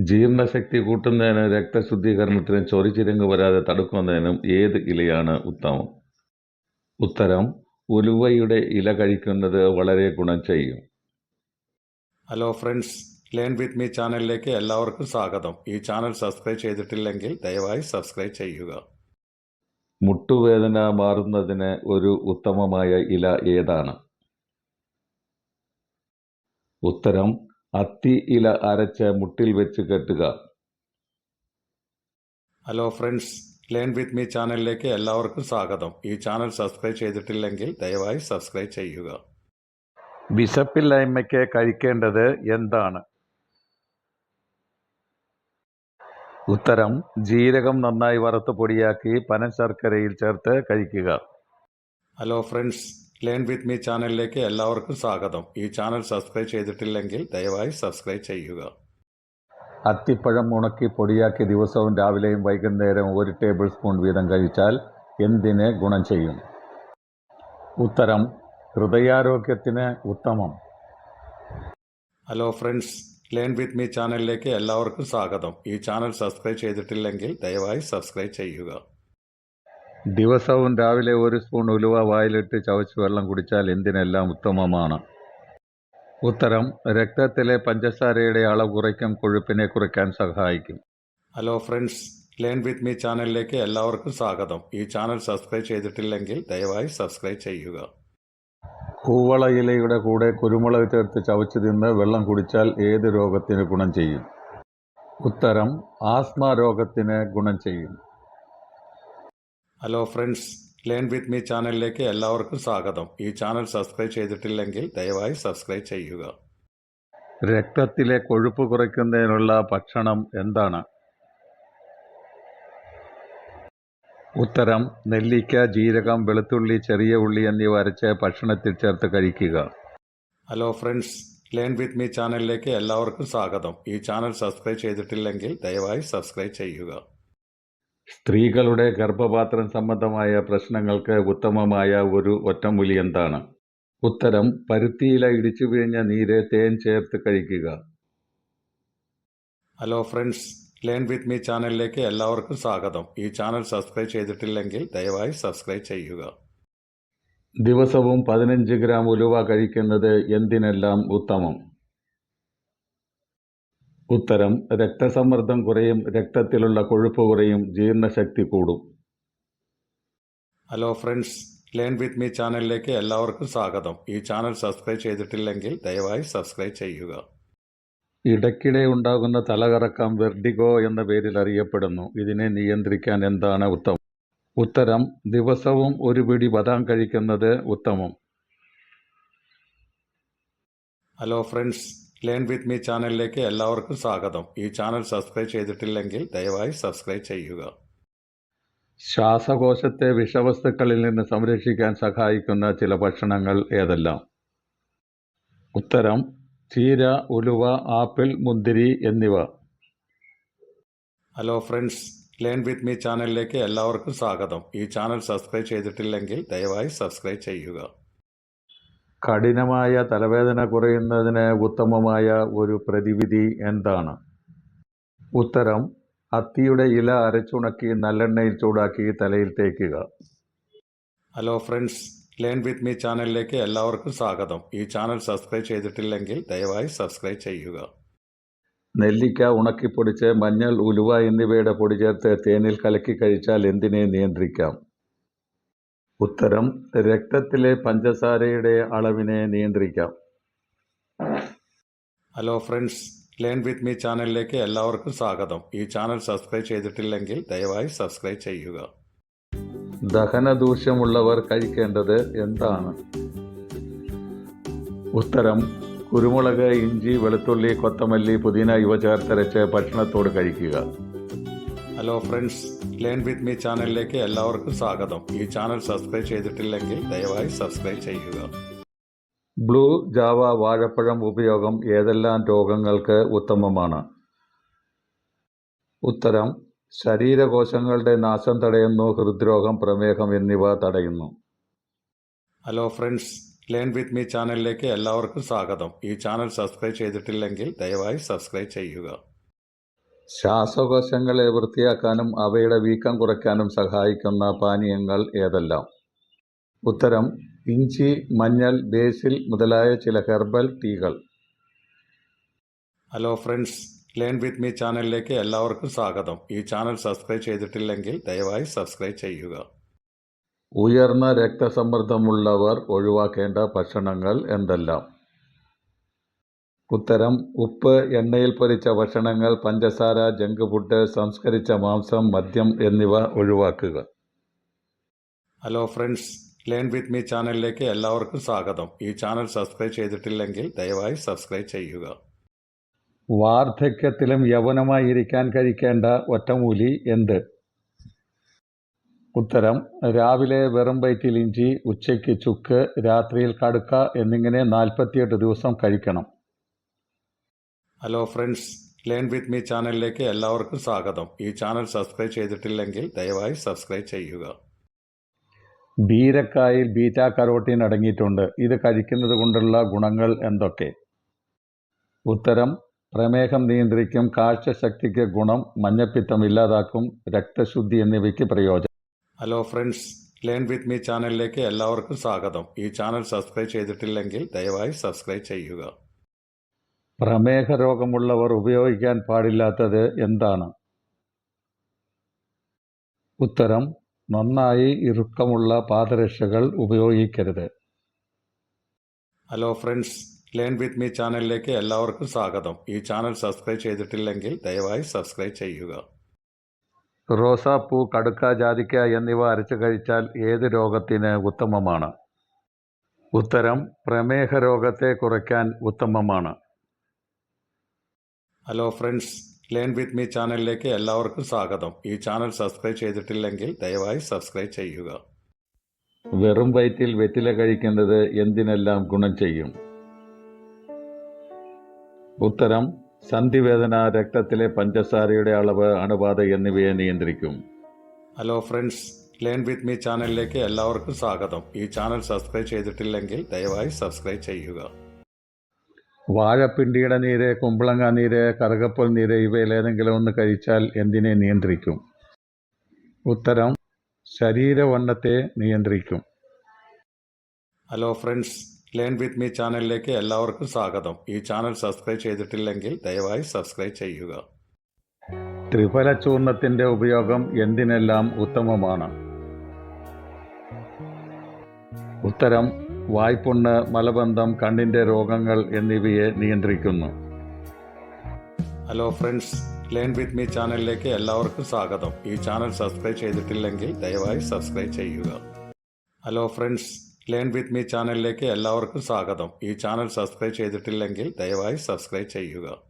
ജീർണശക്തി കൂട്ടുന്നതിനും രക്തശുദ്ധീകരണത്തിനും ചൊറിച്ചിരങ്ങ് വരാതെ തടുക്കുന്നതിനും ഏത് ഇലയാണ് ഉത്തമം? ഉത്തരം ഉലുവയുടെ ഇല കഴിക്കുന്നത് വളരെ ഗുണം ചെയ്യും. Hello friends learn with me ചാനലിലേക്ക് എല്ലാവർക്കും സ്വാഗതം. ഈ ചാനൽ സബ്സ്ക്രൈബ് ചെയ്തിട്ടില്ലെങ്കിൽ ദയവായി സബ്സ്ക്രൈബ് ചെയ്യുക. മുട്ടുവേദന മാറുന്നതിന് ഒരു ഉത്തമമായ ഇല ഏതാണ്? ഉത്തരം അത്തി ഇല അരച്ച് മുട്ടിൽ വെച്ച് കെട്ടുക. Hello friends learn with me ചാനലിലേക്ക് എല്ലാവർക്കും സ്വാഗതം. ഈ ചാനൽ സബ്സ്ക്രൈബ് ചെയ്തിട്ടില്ലെങ്കിൽ ദയവായി സബ്സ്ക്രൈബ് ചെയ്യുക. വിശപ്പില്ലായ്മയ്ക്ക് കഴിക്കേണ്ടത് എന്താണ്? ഉത്തരം ജീരകം നന്നായി വറുത്ത് പൊടിയാക്കി പനശർക്കരയിൽ ചേർത്ത് കഴിക്കുക. Hello friends learn with me ചാനലിലേക്ക് എല്ലാവർക്കും സ്വാഗതം. ഈ ചാനൽ സബ്സ്ക്രൈബ് ചെയ്തിട്ടില്ലെങ്കിൽ ദയവായി സബ്സ്ക്രൈബ് ചെയ്യുക. അത്തിപ്പഴം ഉണക്കി പൊടിയാക്കി ദിവസവും രാവിലെയും വൈകുന്നേരം ഒരു ടേബിൾ സ്പൂൺ വീതം കഴിച്ചാൽ എന്തിന് ഗുണം ചെയ്യും? ഉത്തരം ഹൃദയാരോഗ്യത്തിന് ഉത്തമം. Hello friends learn with me ചാനലിലേക്ക് എല്ലാവർക്കും സ്വാഗതം. ഈ ചാനൽ സബ്സ്ക്രൈബ് ചെയ്തിട്ടില്ലെങ്കിൽ ദയവായി സബ്സ്ക്രൈബ് ചെയ്യുക. ദിവസവും രാവിലെ ഒരു സ്പൂൺ ഉലുവ വായിലിട്ട് ചവച്ച് വെള്ളം കുടിച്ചാൽ എന്തിനെല്ലാം ഉത്തമമാണ്? ഉത്തരം രക്തത്തിലെ പഞ്ചസാരയുടെ അളവ് കുറയ്ക്കും കൊഴുപ്പിനെ കുറയ്ക്കാൻ സഹായിക്കും. Hello friends learn with me ചാനലിലേക്ക് എല്ലാവർക്കും സ്വാഗതം. ഈ ചാനൽ സബ്സ്ക്രൈബ് ചെയ്തിട്ടില്ലെങ്കിൽ ദയവായി സബ്സ്ക്രൈബ് ചെയ്യുക. കൂവള ഇലയുടെ കൂടെ കുരുമുളക് ചേർത്ത് ചവച്ച് തിന്ന് വെള്ളം കുടിച്ചാൽ ഏത് രോഗത്തിന് ഗുണം ചെയ്യും? ഉത്തരം ആസ്മ രോഗത്തിന് ഗുണം ചെയ്യും. Hello friends learn with me ചാനലിലേക്ക് എല്ലാവർക്കും സ്വാഗതം. ഈ ചാനൽ സബ്സ്ക്രൈബ് ചെയ്തിട്ടില്ലെങ്കിൽ ദയവായി സബ്സ്ക്രൈബ് ചെയ്യുക. രക്തത്തിലെ കൊഴുപ്പ് കുറയ്ക്കുന്നതിനുള്ള ഭക്ഷണം എന്താണ്? ഉത്തരം നെല്ലിക്ക ജീരകം വെളുത്തുള്ളി ചെറിയ ഉള്ളി എന്നിവ അരച്ച് ഭക്ഷണത്തിൽ ചേർത്ത് കഴിക്കുക. Hello friends learn with me ചാനലിലേക്ക് എല്ലാവർക്കും സ്വാഗതം. ഈ ചാനൽ സബ്സ്ക്രൈബ് ചെയ്തിട്ടില്ലെങ്കിൽ ദയവായി സബ്സ്ക്രൈബ് ചെയ്യുക. സ്ത്രീകളുടെ ഗർഭപാത്രം സംബന്ധമായ പ്രശ്നങ്ങൾക്ക് ഉത്തമമായ ഒരു ഒറ്റമൂലി എന്താണ്? ഉത്തരം പരുത്തിയില ഇടിച്ചു പിഴിഞ്ഞ നീര് തേൻ ചേർത്ത് കഴിക്കുക. Hello friends learn with me ചാനലിലേക്ക് എല്ലാവർക്കും സ്വാഗതം. ഈ ചാനൽ സബ്സ്ക്രൈബ് ചെയ്തിട്ടില്ലെങ്കിൽ ദയവായി സബ്സ്ക്രൈബ് ചെയ്യുക. ദിവസവും പതിനഞ്ച് ഗ്രാം ഉലുവ കഴിക്കുന്നത് എന്തിനെല്ലാം ഉത്തമം? ഉത്തരം രക്തസമ്മർദ്ദം കുറയും രക്തത്തിലുള്ള കൊഴുപ്പ് കുറയും ജീർണശക്തി കൂടും. Hello friends learn with me ചാനലിലേക്ക് എല്ലാവർക്കും സ്വാഗതം. ഈ ചാനൽ സബ്സ്ക്രൈബ് ചെയ്തിട്ടില്ലെങ്കിൽ ദയവായി സബ്സ്ക്രൈബ് ചെയ്യുക. ഇടയ്ക്കിടെ ഉണ്ടാകുന്ന തലകറക്കം വെർഡിഗോ എന്ന പേരിൽ അറിയപ്പെടുന്നു. ഇതിനെ നിയന്ത്രിക്കാൻ എന്താണ് ഉത്തമം? ഉത്തരം ദിവസവും ഒരു പിടി ബദാം കഴിക്കുന്നത് ഉത്തമം. Hello friends learn with me ചാനലിലേക്ക് എല്ലാവർക്കും സ്വാഗതം. ഈ ചാനൽ സബ്സ്ക്രൈബ് ചെയ്തിട്ടില്ലെങ്കിൽ ദയവായി സബ്സ്ക്രൈബ് ചെയ്യുക. ശ്വാസകോശത്തെ വിഷവസ്തുക്കളിൽ നിന്ന് സംരക്ഷിക്കാൻ സഹായിക്കുന്ന ചില ഭക്ഷണങ്ങൾ ഏതെല്ലാം? ഉത്തരം ചീര ഉലുവ ആപ്പിൾ മുന്തിരി എന്നിവ. Hello friends learn with me ചാനലിലേക്ക് എല്ലാവർക്കും സ്വാഗതം. ഈ ചാനൽ സബ്സ്ക്രൈബ് ചെയ്തിട്ടില്ലെങ്കിൽ ദയവായി സബ്സ്ക്രൈബ് ചെയ്യുക. കഠിനമായ തലവേദന കുറയുന്നതിന് ഉത്തമമായ ഒരു പ്രതിവിധി എന്താണ്? ഉത്തരം അത്തിയുടെ ഇല അരച്ചുണക്കി നല്ലെണ്ണയിൽ ചൂടാക്കി തലയിൽ തേക്കുക. Hello friends learn with me ചാനലിലേക്ക് എല്ലാവർക്കും സ്വാഗതം. ഈ ചാനൽ സബ്സ്ക്രൈബ് ചെയ്തിട്ടില്ലെങ്കിൽ ദയവായി സബ്സ്ക്രൈബ് ചെയ്യുക. നെല്ലിക്ക ഉണക്കിപ്പൊടിച്ച് മഞ്ഞൾ ഉലുവ എന്നിവയുടെ പൊടി ചേർത്ത് തേനിൽ കലക്കി കഴിച്ചാൽ എന്തിനെ നിയന്ത്രിക്കാം? ഉത്തരം രക്തത്തിലെ പഞ്ചസാരയുടെ അളവിനെ നിയന്ത്രിക്കാം. Hello friends learn with me ചാനലിലേക്ക് എല്ലാവർക്കും സ്വാഗതം. ഈ ചാനൽ സബ്സ്ക്രൈബ് ചെയ്തിട്ടില്ലെങ്കിൽ ദയവായി സബ്സ്ക്രൈബ് ചെയ്യുക. ദഹനദൂഷ്യമുള്ളവർ കഴിക്കേണ്ടത് എന്താണ്? ഉത്തരം കുരുമുളക് ഇഞ്ചി വെളുത്തുള്ളി കൊത്തമല്ലി പുതിന ഇവ ചേർത്തരച്ച് ഭക്ഷണത്തോട് കഴിക്കുക. Hello friends learn with me ചാനലിലേക്ക് എല്ലാവർക്കും സ്വാഗതം. ഈ ചാനൽ സബ്സ്ക്രൈബ് ചെയ്തിട്ടില്ലെങ്കിൽ ദയവായി സബ്സ്ക്രൈബ് ചെയ്യുക. ബ്ലൂ ജാവ വാഴപ്പഴം ഉപയോഗം ഏതെല്ലാം രോഗങ്ങൾക്ക് ഉത്തമമാണ്? ഉത്തരം ശരീരകോശങ്ങളുടെ നാശം തടയുന്നു ഹൃദ്രോഗം പ്രമേഹം എന്നിവ തടയുന്നു. Hello friends learn with me ചാനലിലേക്ക് എല്ലാവർക്കും സ്വാഗതം. ഈ ചാനൽ സബ്സ്ക്രൈബ് ചെയ്തിട്ടില്ലെങ്കിൽ ദയവായി സബ്സ്ക്രൈബ് ചെയ്യുക. ശ്വാസകോശങ്ങളെ വൃത്തിയാക്കാനും അവയുടെ വീക്കം കുറയ്ക്കാനും സഹായിക്കുന്ന പാനീയങ്ങൾ ഏതെല്ലാം? ഉത്തരം ഇഞ്ചി മഞ്ഞൾ ബേസിൽ മുതലായ ചില herbal ടീകൾ. Hello friends learn with me ചാനലിലേക്ക് എല്ലാവർക്കും സ്വാഗതം. ഈ ചാനൽ സബ്സ്ക്രൈബ് ചെയ്തിട്ടില്ലെങ്കിൽ ദയവായി സബ്സ്ക്രൈബ് ചെയ്യുക. ഉയർന്ന രക്തസമ്മർദ്ദമുള്ളവർ ഒഴിവാക്കേണ്ട ഭക്ഷണങ്ങൾ എന്തെല്ലാം? ഉത്തരം ഉപ്പ് എണ്ണയിൽ പൊരിച്ച ഭക്ഷണങ്ങൾ പഞ്ചസാര ജങ്ക് ഫുഡ് സംസ്കരിച്ച മാംസം മദ്യം എന്നിവ ഒഴിവാക്കുക. Hello friends learn with me ചാനലിലേക്ക് എല്ലാവർക്കും സ്വാഗതം. ഈ ചാനൽ സബ്സ്ക്രൈബ് ചെയ്തിട്ടില്ലെങ്കിൽ ദയവായി സബ്സ്ക്രൈബ് ചെയ്യുക. വാർദ്ധക്യത്തിലും യൗവനമായിരിക്കാൻ കഴിക്കേണ്ട ഒറ്റമൂലി എന്ത്? ഉത്തരം രാവിലെ വെറും വയറ്റിൽ ഇഞ്ചി ഉച്ചയ്ക്ക് ചുക്ക് രാത്രിയിൽ കടുക്ക എന്നിങ്ങനെ നാൽപ്പത്തിയെട്ട് ദിവസം കഴിക്കണം. Hello friends learn with me ചാനലിലേക്ക് എല്ലാവർക്കും സ്വാഗതം. ഈ ചാനൽ സബ്സ്ക്രൈബ് ചെയ്തിട്ടില്ലെങ്കിൽ ദയവായി സബ്സ്ക്രൈബ് ചെയ്യുക. ബീരക്കായിൽ ബീറ്റാ കരോട്ടീൻ അടങ്ങിയിട്ടുണ്ട്. ഇത് കഴിക്കുന്നത് കൊണ്ടുള്ള ഗുണങ്ങൾ എന്തൊക്കെ? ഉത്തരം പ്രമേഹം നിയന്ത്രിക്കും കാഴ്ചശക്തിക്ക് ഗുണം മഞ്ഞപ്പിത്തം ഇല്ലാതാക്കും രക്തശുദ്ധി എന്നിവയ്ക്ക് പ്രയോജനം. Hello friends learn with me ചാനലിലേക്ക് എല്ലാവർക്കും സ്വാഗതം. ഈ ചാനൽ സബ്സ്ക്രൈബ് ചെയ്തിട്ടില്ലെങ്കിൽ ദയവായി സബ്സ്ക്രൈബ് ചെയ്യുക. പ്രമേഹ രോഗമുള്ളവർ ഉപയോഗിക്കാൻ പാടില്ലാത്തത് എന്താണ്? ഉത്തരം നന്നായി ഇറുക്കമുള്ള പാദരക്ഷകൾ ഉപയോഗിക്കരുത്. Hello friends learn with me ചാനലിലേക്ക് എല്ലാവർക്കും സ്വാഗതം. ഈ ചാനൽ സബ്സ്ക്രൈബ് ചെയ്തിട്ടില്ലെങ്കിൽ ദയവായി സബ്സ്ക്രൈബ് ചെയ്യുക. റോസാപ്പൂ കടുക്ക ജാതിക്ക എന്നിവ അരച്ചു കഴിച്ചാൽ ഏത് രോഗത്തിന് ഉത്തമമാണ്? ഉത്തരം പ്രമേഹ രോഗത്തെ കുറയ്ക്കാൻ ഉത്തമമാണ്. Hello friends learn with me ചാനലിലേക്ക് എല്ലാവർക്കും സ്വാഗതം. ഈ ചാനൽ സബ്സ്ക്രൈബ് ചെയ്തിട്ടില്ലെങ്കിൽ ദയവായി സബ്സ്ക്രൈബ് ചെയ്യുക. വെറും വയറ്റിൽ വെറ്റില കഴിക്കുന്നത് എന്തിനെല്ലാം ഗുണം ചെയ്യും? ഉത്തരം സന്ധിവേദന രക്തത്തിലെ പഞ്ചസാരയുടെ അളവ് അണുബാധ എന്നിവയെ നിയന്ത്രിക്കും. Hello friends learn with me ചാനലിലേക്ക് എല്ലാവർക്കും സ്വാഗതം. ഈ ചാനൽ സബ്സ്ക്രൈബ് ചെയ്തിട്ടില്ലെങ്കിൽ ദയവായി സബ്സ്ക്രൈബ് ചെയ്യുക. വാഴപ്പിണ്ടിയുടെ നീര് കുമ്പളങ്ങ നീര് കറുകപ്പൽ നീര് ഇവയിലേതെങ്കിലും ഒന്ന് കഴിച്ചാൽ എന്തിനെ നിയന്ത്രിക്കും? ഉത്തരം ശരീരവണ്ണത്തെ നിയന്ത്രിക്കും. Hello friends learn with me ചാനലിലേക്ക് എല്ലാവർക്കും സ്വാഗതം. ഈ ചാനൽ സബ്സ്ക്രൈബ് ചെയ്തിട്ടില്ലെങ്കിൽ ദയവായി സബ്സ്ക്രൈബ് ചെയ്യുക. ത്രിഫല ചൂർണത്തിന്റെ ഉപയോഗം എന്തിനെല്ലാം ഉത്തമമാണ്? ഉത്തരം വായ്പുണ്ണ് മലബന്ധം കണ്ണിന്റെ രോഗങ്ങൾ എന്നിവയെ നിയന്ത്രിക്കുന്നു. Hello friends learn with me ചാനലിലേക്ക് എല്ലാവർക്കും സ്വാഗതം. ഈ ചാനൽ സബ്സ്ക്രൈബ് ചെയ്തിട്ടില്ലെങ്കിൽ ദയവായി സബ്സ്ക്രൈബ് ചെയ്യുക. Hello friends learn with me ചാനലിലേക്ക് എല്ലാവർക്കും സ്വാഗതം. ഈ ചാനൽ സബ്സ്ക്രൈബ് ചെയ്തിട്ടില്ലെങ്കിൽ ദയവായി സബ്സ്ക്രൈബ് ചെയ്യുക.